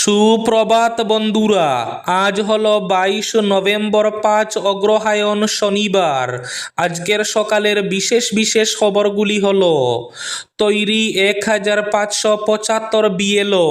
সুপ্রভাত বন্ধুরা, আজ হলো বাইশ নভেম্বর পাঁচ অগ্রহায়ণ শনিবার। আজকের সকালের বিশেষ বিশেষ খবরগুলি হলো, তৈরি এক হাজার পাঁচশো পঁচাত্তর বিএলও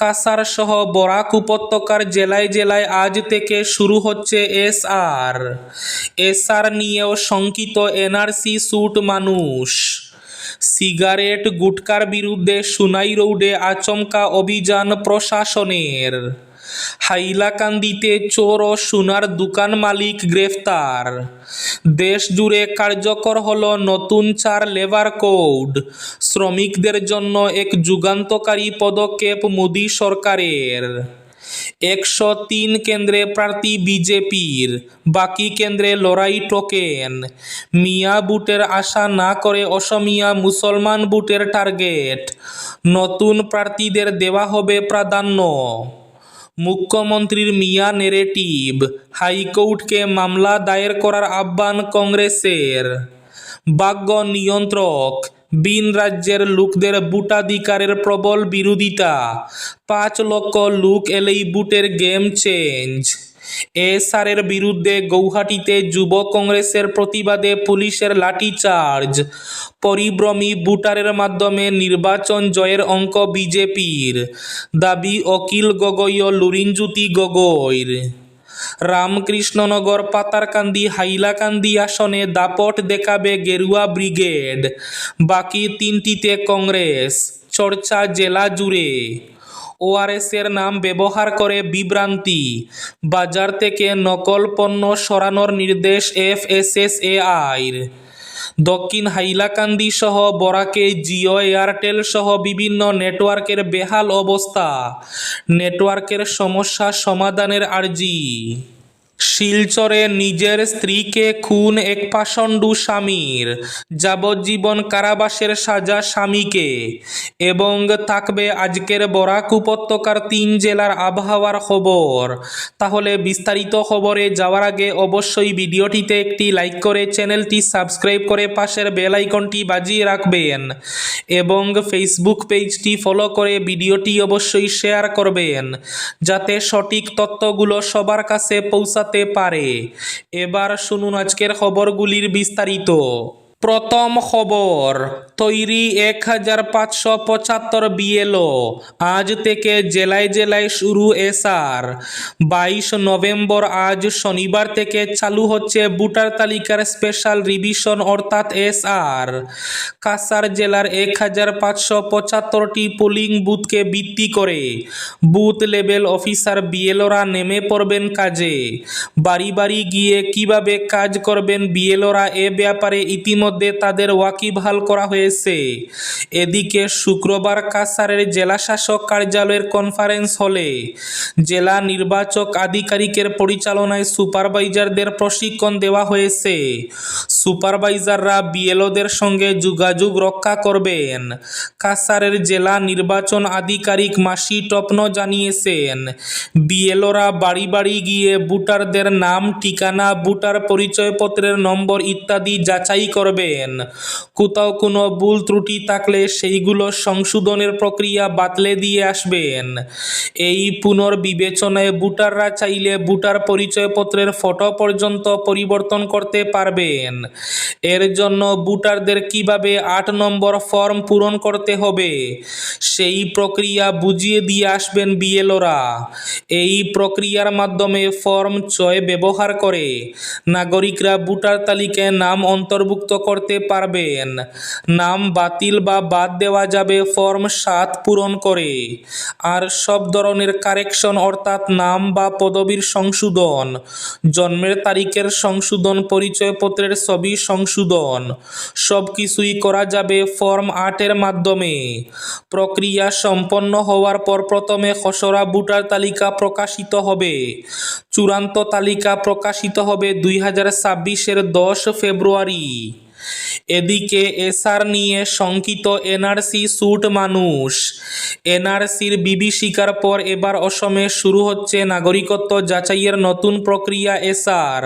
কাসার সহ বরাক উপত্যকার জেলায় জেলায় আজ থেকে শুরু হচ্ছে এসআর এসআর নিয়েও শঙ্কিত এনআরসি স্যুট মানুষ। সিগারেট, গুটকার বিরুদ্ধে সুনাই রোডে আচমকা অভিযান প্রশাসনের। হাইলাকান্দিতে চোর ও সোনার দোকান মালিক গ্রেফতার। দেশ জুড়ে কার্যকর হলো নতুন চার লেবার কোড। শ্রমিকদের জন্য এক যুগান্তকারী পদক্ষেপ মোদী সরকারের। একশো তিন কেন্দ্রে প্রার্থী বিজেপির, বাকি কেন্দ্রে লড়াই টোকেন। মিয়া বুটের আশা না করে অসমিয়া মুসলমান বুটের টার্গেট। নতুন প্রার্থীদের দেওয়া হবে প্রাধান্য। মুখ্যমন্ত্রীর মিয়া নেরেটিভ, হাইকোর্টকে মামলা দায়ের করার আহ্বান কংগ্রেসের। ভাগ্য নিয়ন্ত্রক বিন রাজ্যের লোকদের ভোটাধিকারের প্রবল বিরোধিতা। পাঁচ লক্ষ লোক এলেই বুটের গেম চেঞ্জ। এসআরের বিরুদ্ধে গৌহাটিতে যুব কংগ্রেসের প্রতিবাদে পুলিশের লাঠিচার্জ। পরিভ্রমী বুটারের মাধ্যমে নির্বাচন জয়ের অঙ্ক বিজেপির। দাবি অকিল গগৈ ও লুরিনজ্যোতি গগৈর। রামকৃষ্ণনগর পাতারকান্দি হাইলাকান্দি আসনে দাপট দেখাবে গেরুয়া ব্রিগেড। বাকি তিনটিতে কংগ্রেস, চর্চা জেলা জুড়ে। ওআরএসের নাম ব্যবহার করে বিভ্রান্তি। বাজার থেকে নকল পণ্য সরানোর নির্দেশ এফএসএসএআইর। দক্ষিণ হাইলাকান্দি সহ বরাকে জিও এয়ারটেল সহ বিভিন্ন নেটওয়ার্কের বেহাল অবস্থা। নেটওয়ার্কের সমস্যা সমাধানের আর্জি। শিলচরে নিজের স্ত্রীকে খুন এক পাষণ্ডু স্বামীর। যাবজ্জীবন কারাবাসের সাজা স্বামীকে। এবং থাকবে আজকের বরাক উপত্যকার তিন জেলার আবহাওয়ার খবর। তাহলে বিস্তারিত খবরে যাওয়ার আগে অবশ্যই ভিডিওটিতে একটি লাইক করে চ্যানেলটি সাবস্ক্রাইব করে পাশের বেল আইকনটি বাজিয়ে রাখবেন। এবং ফেসবুক পেজটি ফলো করে ভিডিওটি অবশ্যই শেয়ার করবেন। যাতে সঠিক তথ্যগুলো সবার কাছে পৌঁছাতে পারে। এবার শুনুন আজকের খবরগুলির বিস্তারিত। প্রথম খবর তৈরি এক হাজার পাঁচশো পঁচাত্তর বিএলও আজ থেকে জেলায় জেলায় শুরু এসআর। বাইশ নভেম্বর আজ শনিবার থেকে চালু হচ্ছে ভোটার তালিকার স্পেশাল রিভিশন অর্থাৎ এসআর। কাসার জেলার এক হাজার পাঁচশো পঁচাত্তরটি পোলিং বুথকে ভিত্তি করে বুথ লেভেল অফিসার বিএলওরা নেমে পড়বেন কাজে। বাড়ি বাড়ি গিয়ে কীভাবে কাজ করবেন বিএলওরা এ ব্যাপারে ইতিমধ্যে তাদের ওয়াকিবহাল করা হয়েছে। এদিকে শুক্রবার কাসারের জেলাশাসক কার্যালয়ের কনফারেন্স হলে জেলা নির্বাচক আধিকারিকের পরিচালনায় সুপারভাইজারদের প্রশিক্ষণ দেওয়া হয়েছে। সুপারভাইজাররা বিএলওদের সঙ্গে যোগাযোগ রক্ষা করবেন। কাসারের জেলা নির্বাচন আধিকারিক মাসি টপন জানিয়েছেন, বিএলওরা বাড়ি বাড়ি গিয়ে ভোটারদের নাম, ঠিকানা, ভোটার পরিচয়পত্রের নম্বর ইত্যাদি যাচাই করবেন। কোথাও কোনো ভুল ত্রুটি থাকলে সেইগুলো সংশোধনের প্রক্রিয়া বাতলে দিয়ে আসবেন। এই পুনর্বিবেচনায় ভোটাররা চাইলে ভোটার পরিচয়পত্রের ফটো পর্যন্ত পরিবর্তন করতে পারবেন। এর জন্য ভোটারদের কীভাবে আট নম্বর ফর্ম পূরণ করতে হবে, সেই প্রক্রিয়া বুঝিয়ে দিয়ে আসবেন বিএলওরা। এই প্রক্রিয়ার মাধ্যমে ফর্ম ছয় ব্যবহার করে নাগরিকরা ভোটার তালিকায় নাম অন্তর্ভুক্ত করতে পারবেন। নাম বাতিল বা বাদ দেওয়া যাবে ফর্ম সাত পূরণ করে। আর সব ধরনের কারেকশন অর্থাৎ নাম বা পদবীর সংশোধন, জন্মের তারিখের সংশোধন, পরিচয়পত্রের ছবি সংশোধন সব কিছুই করা যাবে ফর্ম আটের মাধ্যমে। প্রক্রিয়া সম্পন্ন হওয়ার পর প্রথমে খসড়া ভোটার তালিকা প্রকাশিত হবে। চূড়ান্ত তালিকা প্রকাশিত হবে দুই হাজার ছাব্বিশের দশ ফেব্রুয়ারি। এদিকে এসআর নিয়ে শঙ্কিত এনআরসি স্যুট মানুষ। এনআরসির বিভীষিকার পর এবার অসমে শুরু হচ্ছে নাগরিকত্ব যাচাইয়ের নতুন প্রক্রিয়া এসআর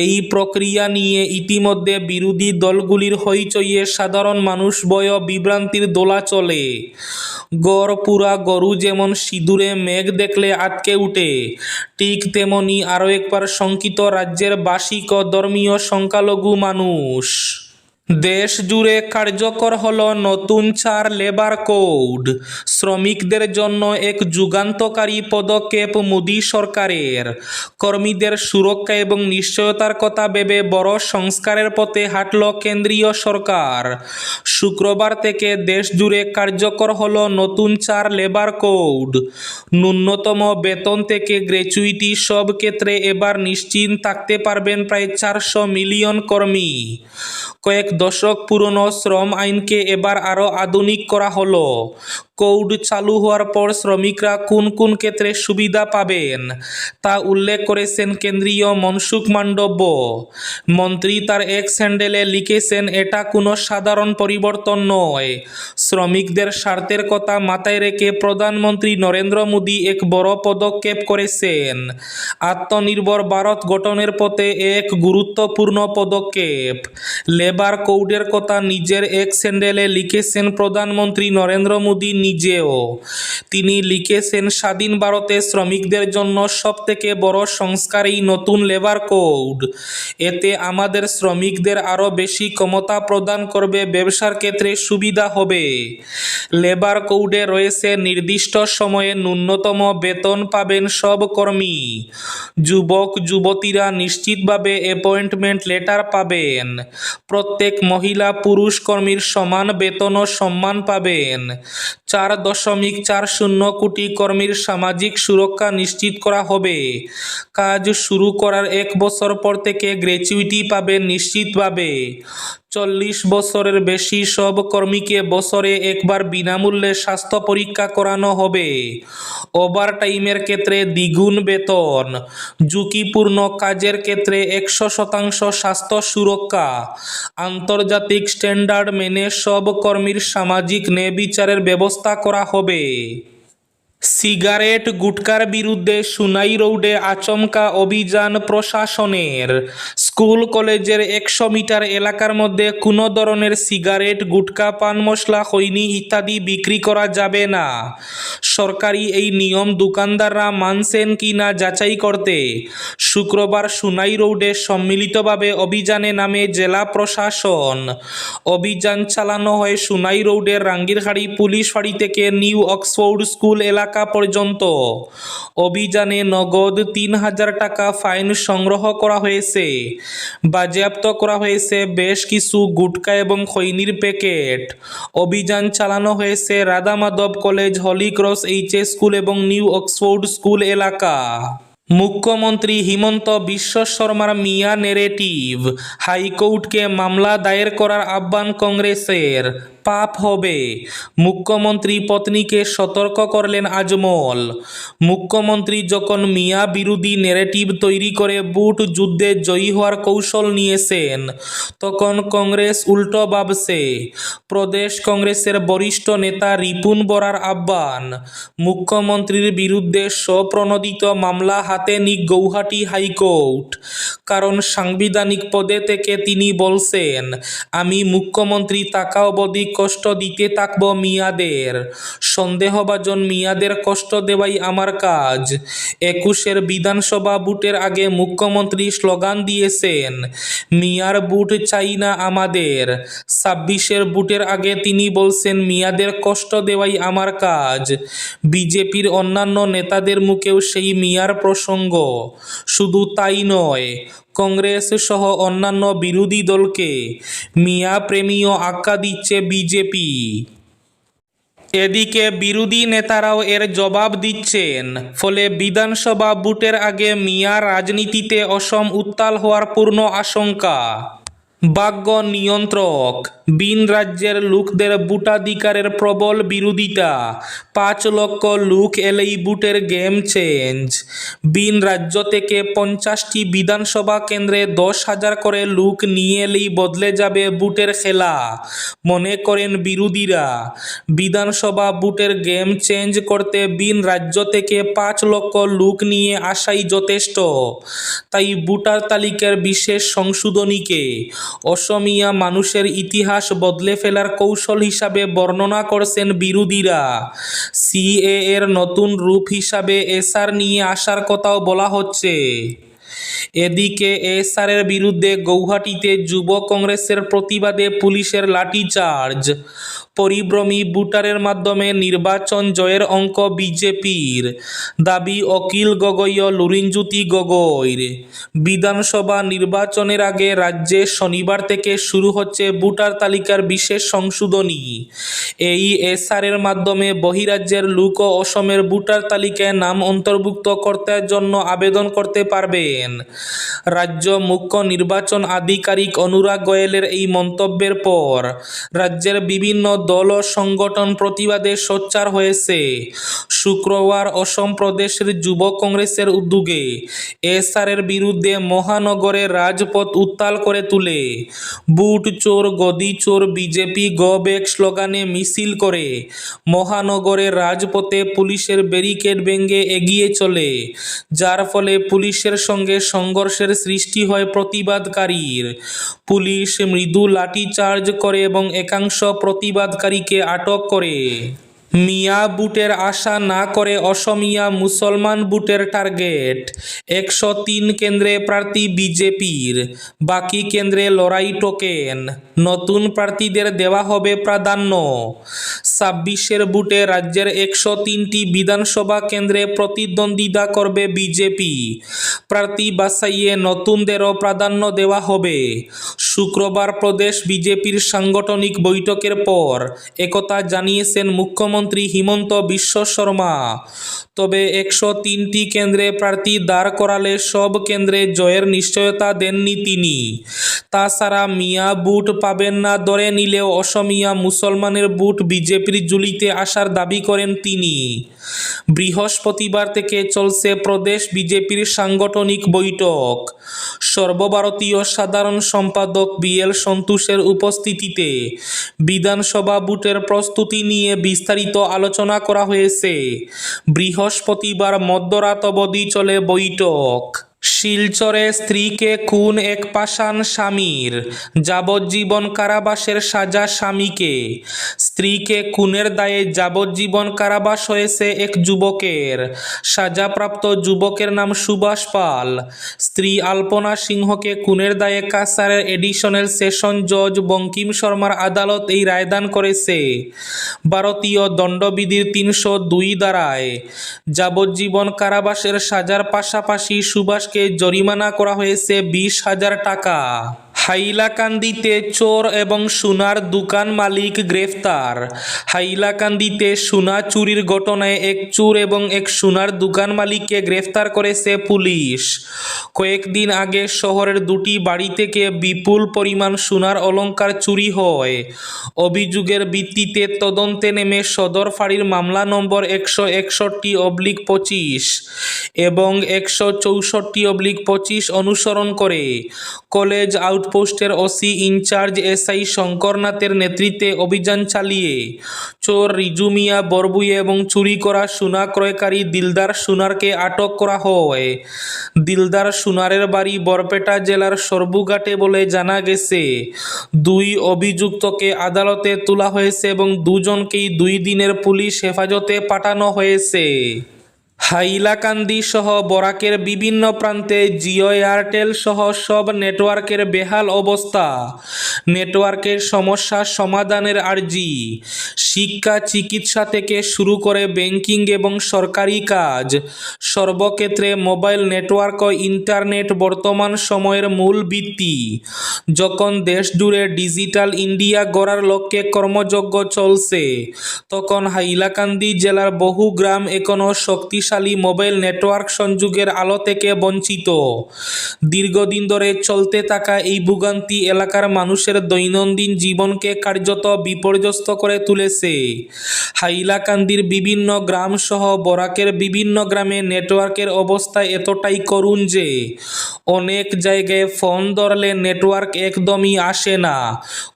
এই প্রক্রিয়া নিয়ে ইতিমধ্যে বিরোধী দলগুলির হইচইয়ে সাধারণ মানুষ বয় বিভ্রান্তির দোলা চলে। গড় পুরা গরু যেমন সিঁদুরে মেঘ দেখলে আটকে উঠে, ঠিক তেমনি আরও একবার শঙ্কিত রাজ্যের বাসিক ধর্মীয় সংখ্যালঘু মানুষ। দেশ জুড়ে কার্যকর হল নতুন চার লেবার কোড। শ্রমিকদের জন্য এক যুগান্তকারী পদক্ষেপ মোদী সরকারের। কর্মীদের সুরক্ষা এবং নিশ্চয়তার কথা ভেবে বড় সংস্কারের পথে হাঁটল কেন্দ্রীয় সরকার। শুক্রবার থেকে দেশ জুড়ে কার্যকর হল নতুন চার লেবার কোড। ন্যূনতম বেতন থেকে গ্র্যাচুইটি সব ক্ষেত্রে এবার নিশ্চিন্ত থাকতে পারবেন প্রায় চারশো মিলিয়ন কর্মী। কয়েক দশক পুরনো শ্রম আইনকে এবার আরও আধুনিক করা হলো। কোড চালু হওয়ার পর শ্রমিকরা কোন কোন ক্ষেত্রে সুবিধা পাবেন তা উল্লেখ করেছেন কেন্দ্রীয় মনসুখ মান্ডব্য। মন্ত্রী তার এক স্যান্ডেলে লিখেছেন, এটা কোনো সাধারণ পরিবর্তন নয়। শ্রমিকদের স্বার্থের কথা মাথায় রেখে প্রধানমন্ত্রী নরেন্দ্র মোদী এক বড় পদক্ষেপ করেছেন। আত্মনির্ভর ভারত গঠনের পথে এক গুরুত্বপূর্ণ পদক্ষেপ। লেবার কোডের কথা নিজের এক স্যান্ডেলে লিখেছেন প্রধানমন্ত্রী নরেন্দ্র মোদী নিজেও। তিনি লিখেছেন, স্বাধীন ভারতে শ্রমিকদের জন্য সবথেকে বড় সংস্কার এই নতুন লেবার কোড। এতে আমাদের শ্রমিকদের আরও বেশি ক্ষমতা প্রদান করবে, ব্যবসার ক্ষেত্রে সুবিধা হবে। লেবার কোডে রয়েছে, নির্দিষ্ট সময়ে ন্যূনতম বেতন পাবেন সব কর্মী। যুবক, যুবতীরা নিশ্চিতভাবে অ্যাপয়েন্টমেন্ট লেটার পাবেন। প্রত্যেক মহিলা পুরুষ কর্মীর সমান বেতন ও সম্মান পাবেন। চার দশমিক চার শূন্য কোটি কর্মীর সামাজিক সুরক্ষা নিশ্চিত করা হবে। কাজ শুরু করার এক বছর পর থেকে গ্র্যাচুইটি পাবেন নিশ্চিতভাবে। চল্লিশ বছরের বেশি সব কর্মীকে বছরে একবার বিনামূল্যে স্বাস্থ্য পরীক্ষা করানো হবে। ওভারটাইমের ক্ষেত্রে দ্বিগুণ বেতন। ঝুঁকিপূর্ণ কাজের ক্ষেত্রে একশো শতাংশ স্বাস্থ্য সুরক্ষা। আন্তর্জাতিক স্ট্যান্ডার্ড মেনে সব কর্মীর সামাজিক ন্যায় বিচারের ব্যবস্থা করা হবে। সিগারেট, গুটকার বিরুদ্ধে সুনাই রোডে আচমকা অভিযান প্রশাসনের। স্কুল, কলেজের একশো মিটার এলাকার মধ্যে কোনো ধরনের সিগারেট, গুটকা, পান মশলা, খৈনি ইত্যাদি বিক্রি করা যাবে না। সরকারি এই নিয়ম দোকানদাররা মানছেন কি না যাচাই করতে। শুক্রবার সুনাই রোডে সম্মিলিতভাবে অভিযানে নামে জেলা প্রশাসন। অভিযান চালানো হয় সুনাই রোডের রাঙ্গিরহাড়ি পুলিশ ফাঁড়ি থেকে নিউ অক্সফোর্ড স্কুল এলাকা পর্যন্ত। অভিযানে নগদ তিন হাজার টাকা ফাইন সংগ্রহ করা হয়েছে। বাজেয়াপ্ত করা হয়েছে বেশ কিছু গুটকা এবং খৈনির প্যাকেট। অভিযান চালানো হয়েছে Radha Madhab college, Holy Cross, HS school এবং নিউ অক্সফোর্ড স্কুল এলাকা। মুখ্যমন্ত্রী হিমন্ত বিশ্ব শর্মার মিয়া নেরেটিভ হাইকোর্টকে মামলা দায়ের করার আহ্বান কংগ্রেসের। পাপ হবে। মুখ্যমন্ত্রী পত্নীকে সতর্ক করলেন আজমল। মুখ্যমন্ত্রী যখন মিয়া বিরোধী নেরেটিভ তৈরি করে বুট যুদ্ধে জয়ী হওয়ার কৌশল নিয়েছেন, তখন কংগ্রেস উল্টো ভাবছে। প্রদেশ কংগ্রেসের বরিষ্ঠ নেতা রিপুন বরার আহ্বান। মুখ্যমন্ত্রীর বিরুদ্ধে স্বপ্রণোদিত মামলা হাতে নিক গৌহাটি হাইকোর্ট। কারণ সাংবিধানিক পদে থেকে তিনি বলছেন, আমি মুখ্যমন্ত্রী তাকা অবধি কষ্ট দিতে থাকব মিয়াদের। সন্দেহভাজন মিয়াদের কষ্ট দেওয়াই আমার কাজ। একুশের বিধানসভা বুটের আগে মুখ্যমন্ত্রী স্লোগান দিয়েছেন, মিয়ার বুট চাই না আমাদের। ছাব্বিশের বুটের আগে তিনি বলছেন, মিয়াদের কষ্ট দেওয়াই আমার কাজ। বিজেপির অন্যান্য নেতাদের মুখেও সেই মিয়ার প্রসঙ্গ। শুধু তাই নয় কংগ্রেস সহ অন্যান্য বিরোধী দলকে মিয়া প্রেমীয় আক্কা দিচ্ছে বিজেপি। এদিকে বিরোধী নেতারাও এর জবাব দিচ্ছেন। ফলে বিধানসভা বুটের আগে মিয়া রাজনীতিতে অসম উত্তাল হওয়ার পূর্ণ আশঙ্কা। বাগ্য নিয়ন্ত্রক, বিন রাজ্যের লোকদের বুটাধিকারের প্রবল বিরোধিতা, পাঁচ লক্ষ লোক এলেই বুটের গেম চেঞ্জ। বিন রাজ্য থেকে পঞ্চাশটি বিধানসভা কেন্দ্রে দশ হাজার করে লোক নিয়ে এলেই বদলে যাবে বুটের খেলা। মনে করেন বিরোধীরা, বিধানসভা বুটের গেম চেঞ্জ করতে বিন রাজ্য থেকে পাঁচ লক্ষ লোক নিয়ে আসাই যথেষ্ট। তাই বুটার তালিকার বিশেষ সংশোধনীকে অসমিয়া মানুষের ইতিহাস বদলে ফেলার কৌশল হিসাবে বর্ণনা করছেন বিরোধীরা। সিএ এর নতুন রূপ হিসাবে এসআর নিয়ে আসার কথাও বলা হচ্ছে। এদিকে এসআরের বিরুদ্ধে গৌহাটিতে যুব কংগ্রেসের প্রতিবাদে পুলিশের লাঠিচার্জ। পরিভ্রমী ভোটারের মাধ্যমে নির্বাচন জয়ের অঙ্ক বিজেপির। দাবি অকিল গগৈ ও লুরিনজ্যোতি গগৈর। বিধানসভা নির্বাচনের আগে রাজ্যে শনিবার থেকে শুরু হচ্ছে ভোটার তালিকার বিশেষ সংশোধনী। এই এসআরের মাধ্যমে বহিরাজ্যের লোক ও অসমের ভোটার তালিকায় নাম অন্তর্ভুক্ত করতে জন্য আবেদন করতে পারবেন। রাজ্য মুখ্য নির্বাচন আধিকারিক অনুরাগ গোয়েলের এই মন্তব্যের পর রাজ্যের বিভিন্ন দল ও সংগঠন প্রতিবাদে সোচ্চার হয়েছে। শুক্রবার অসম প্রদেশের যুব কংগ্রেসের উদ্যোগে এসআরের বিরুদ্ধে মহানগরে রাজপথ উত্তাল করে তুলে। বুট চোর, গদি চোর, বিজেপি গো ব্যাক স্লোগানে মিছিল করে। মহানগরে রাজপথে পুলিশের ব্যারিকেড ভেঙে এগিয়ে চলে। যার ফলে পুলিশের সঙ্গে সংঘর্ষের সৃষ্টি হয় প্রতিবাদকারীর। পুলিশ মৃদু লাঠিচার্জ করে এবং একাংশ প্রতিবাদকারীকে আটক করে। মিয়া বুটের আশা না করে অসমিয়া মুসলমান বুটের টার্গেট। একশো তিন কেন্দ্রে প্রার্থী বিজেপির, বাকি কেন্দ্রে লড়াই টোকেন। নতুন প্রার্থীদের দেওয়া হবে প্রাধান্য। ছাব্বিশের বুটে রাজ্যের একশো তিনটি বিধানসভা কেন্দ্রে প্রতিদ্বন্দ্বিতা করবে বিজেপি। প্রার্থী বাছাইয়ে নতুনদেরও প্রাধান্য দেওয়া হবে। শুক্রবার প্রদেশ বিজেপির সাংগঠনিক বৈঠকের পর একথা জানিয়েছেন মুখ্যমন্ত্রী হিমন্ত বিশ্ব শর্মা। তবে একশো তিনটি কেন্দ্রে প্রার্থী দাঁড় করালে সব কেন্দ্রে জয়ের নিশ্চয়তা দেননি তিনি। তাছাড়া মিয়া বুট পাবেন না ধরে নিলেও অসমিয়া মুসলমানের বুট বিজেপির জুলিতে আসার দাবি করেন তিনি। বৃহস্পতিবার থেকে চলছে প্রদেশ বিজেপির সাংগঠনিক বৈঠক। সর্বভারতীয় সাধারণ সম্পাদক বি এল সন্তোষের উপস্থিতিতে বিধানসভা বুটের প্রস্তুতি নিয়ে বিস্তারিত আলোচনা করা হয়েছে। বৃহস্পতিবার মধ্যরাত অবধি চলে বৈঠক। শিলচরে স্ত্রীকে খুন এক পাষাণ স্বামীর, যাবজ্জীবন কারাবাসের সাজা স্বামীকে। স্ত্রীকে খুনের দায়ে যাবজ্জীবন কারাবাস হয়েছে এক যুবকের। সাজাপ্রাপ্ত যুবকের নাম সুভাষ পাল। স্ত্রী আলপনা সিংহকে খুনের দায়ে কাসারের এডিশনাল সেশন জজ বঙ্কিম শর্মার আদালত এই রায়দান করেছে। ভারতীয় দণ্ডবিধির তিনশো দুই দ্বারায় যাবজ্জীবন কারাবাসের সাজার পাশাপাশি সুভাষকে জরিমানা করা হয়েছে বিশ হাজার টাকা। হাইলাকান্দিতে চোর এবং সোনার দোকান মালিক গ্রেফতার। হাইলাকান্দিতে সোনা চুরির ঘটনায় এক চোর এবং এক সোনার দোকান মালিককে গ্রেফতার করেছে পুলিশ। কয়েকদিন আগে শহরের দুটি বাড়ি থেকে বিপুল পরিমাণ সোনার অলঙ্কার চুরি হয়। অভিযোগের ভিত্তিতে তদন্তে নেমে সদর ফাঁড়ির মামলা নম্বর একশো একষট্টি অবলিক পঁচিশ এবং একশো চৌষট্টি অবলিক পঁচিশ অনুসরণ করে। কলেজ আউটপোস্টের ওসি ইনচার্জ এসআই শঙ্করনাথের নেতৃত্বে অভিযান চালিয়ে। চোর রিজুমিয়া বরবুয়ে এবং চুরি করা সোনা ক্রয়কারী দিলদার সোনারকে আটক করা হয়। দিলদার সোনারের বাড়ি বরপেটা জেলার সর্বুঘাটে বলে জানা গেছে। দুই অভিযুক্তকে আদালতে তোলা হয়েছে এবং দুজনকেই দুই দিনের পুলিশ হেফাজতে পাঠানো হয়েছে। হাইলাকান্দি সহ বরাকের বিভিন্ন প্রান্তে জিও এয়ারটেল সহ সব নেটওয়ার্কের বেহাল অবস্থা। নেটওয়ার্কের সমস্যা সমাধানের আর্জি। শিক্ষা, চিকিৎসা থেকে শুরু করে ব্যাংকিং এবং সরকারি কাজ। সর্বক্ষেত্রে মোবাইল নেটওয়ার্ক ও ইন্টারনেট বর্তমান সময়ের মূল ভিত্তি। যখন দেশ জুড়ে ডিজিটাল ইন্ডিয়া গড়ার লক্ষ্যে কর্মযজ্ঞ চলছে, তখন হাইলাকান্দি জেলার বহু গ্রাম এখনও শক্তিশালী শক্তিশালী মোবাইল নেটওয়ার্ক সংযোগের আলো থেকে বঞ্চিত। দীর্ঘদিন ধরে চলতে থাকা এই ভোগান্তি এলাকার মানুষের দৈনন্দিন জীবনকে কার্যত বিপর্যস্ত করে তুলেছে। হাইলাকান্দির বিভিন্ন গ্রাম সহ বরাকের বিভিন্ন গ্রামে নেটওয়ার্কের অবস্থা এতটাই করুণ যে অনেক জায়গায় ফোন ধরলে নেটওয়ার্ক একদমই আসে না।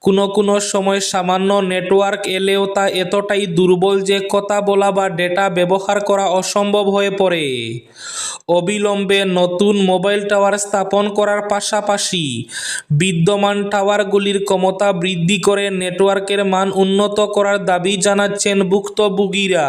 কোনো কোনো সময় সামান্য নেটওয়ার্ক এলেও তা এতটাই দুর্বল যে কথা বলা বা ডেটা ব্যবহার করা অসম্ভব হয়ে পড়ে। অবিলম্বে নতুন মোবাইল টাওয়ার স্থাপন করার পাশাপাশি বিদ্যমান টাওয়ারগুলির ক্ষমতা বৃদ্ধি করে নেটওয়ার্কের মান উন্নত করার দাবি জানাচ্ছেন ভুক্তভোগীরা।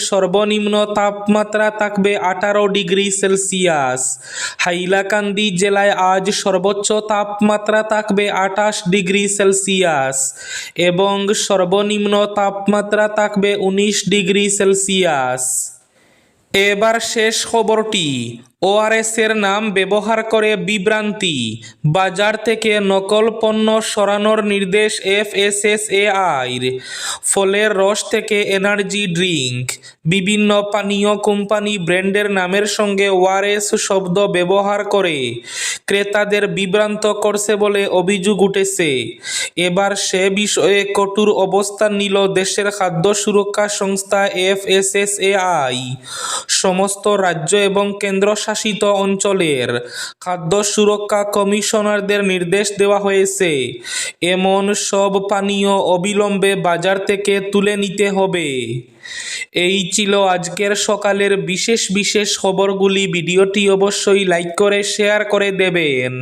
সর্বনিম্ন তাপমাত্রা থাকবে আঠারো ডিগ্রি সেলসিয়াস। হাইলাকান্দি জেলায় আজ সর্বোচ্চ তাপমাত্রা থাকবে আঠাশ ডিগ্রি সেলসিয়াস এবং সর্বনিম্ন তাপমাত্রা থাকবে উনিশ ডিগ্রি সেলসিয়াস। এবার শেষ খবরটি। ওআরএস এর নাম ব্যবহার করে বিভ্রান্তি। বাজার থেকে নকল পণ্য সরানোর নির্দেশ এফএসএসএআইর। ফলের রস থেকে এনার্জি ড্রিঙ্ক। বিভিন্ন পানীয় কোম্পানি ব্র্যান্ডের নামের সঙ্গে ওআরএস শব্দ ব্যবহার করে। ক্রেতাদের বিভ্রান্ত করছে বলে অভিযোগ উঠেছে। এবার সে বিষয়ে কঠোর অবস্থান নিল দেশের খাদ্য সুরক্ষা সংস্থা এফএসএসএআই। সমস্ত রাজ্য এবং কেন্দ্রশাসিত অঞ্চলের খাদ্য সুরক্ষা কমিশনারদের নির্দেশ দেওয়া হয়েছে। এমন সব পানীয় অবিলম্বে বাজার থেকে তুলে নিতে হবে। এই ছিল আজকের সকালের বিশেষ বিশেষ খবরগুলি। ভিডিওটি অবশ্যই লাইক করে, শেয়ার করে দেবেন।